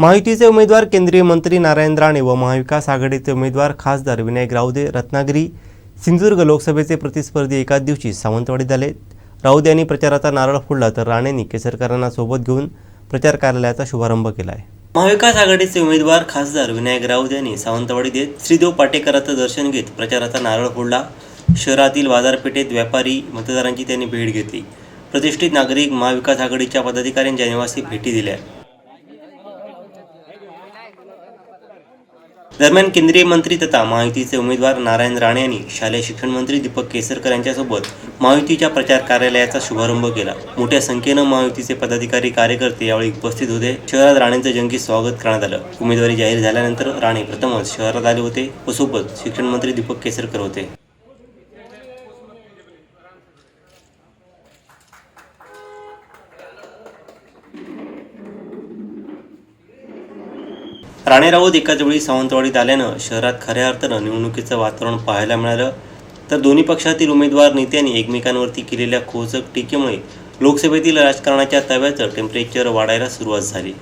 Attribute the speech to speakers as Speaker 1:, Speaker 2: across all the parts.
Speaker 1: महायुतीचे उमेदवार केंद्रीय मंत्री नारायण राणे व महाविकास आघाडीचे उमेदवार खासदार विनायक राऊदे रत्नागिरी सिंधुदुर्ग लोकसभेचे प्रतिस्पर्धी एकाच दिवशी सावंतवाडीत आले राऊत यांनी प्रचाराचा नारळ फोडला तर राणेंनी केसरकरांना सोबत घेऊन प्रचार कार्यालयाचा शुभारंभ केला आहे महाविकास आघाडीचे उमेदवार खासदार विनायक राऊत यांनी सावंतवाडीत येत श्रीदेव पाटेकरांचं दर्शन घेत प्रचाराचा नारळ फोडला. शहरातील बाजारपेठेत व्यापारी मतदारांची त्यांनी भेट घेतली. प्रतिष्ठित नागरिक महाविकास आघाडीच्या पदाधिकाऱ्यांच्या निवासी भेटी दिल्या. दरम्यान केंद्रीय मंत्री तथा महायुतीचे उमेदवार नारायण राणे यांनी शालेय शिक्षण मंत्री दीपक केसरकर यांच्यासोबत महायुतीच्या प्रचार कार्यालयाचा शुभारंभ केला. मोठ्या संख्येनं महायुतीचे पदाधिकारी कार्यकर्ते यावेळी उपस्थित होते. शहरात राणेंचं जंगी स्वागत करण्यात आलं. उमेदवारी जाहीर झाल्यानंतर राणे प्रथमच शहरात आले होते व सोबत शिक्षण मंत्री दीपक केसरकर होते. राणे राऊत एकाच वेळी सावंतवाडीत आल्यानं शहरात खऱ्या अर्थानं निवडणुकीचं वातावरण पाहायला मिळालं. तर दोन्ही पक्षातील उमेदवार नेत्यांनी एकमेकांवरती केलेल्या खोचक टीकेमुळे लोकसभेतील राजकारणाच्या तव्याचं टेम्परेचर वाढायला सुरुवात झाली.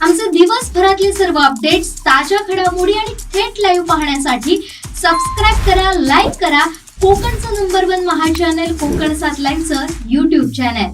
Speaker 2: आमचे दिवसभरातले सर्व अपडेट्स ताज्या घडामोडी आणि थेट लाईव्ह पाहण्यासाठी सबस्क्राईब करा लाईक करा. कोकणचं number one Maha channel Konkan सात लाईनचं युट्यूब चॅनल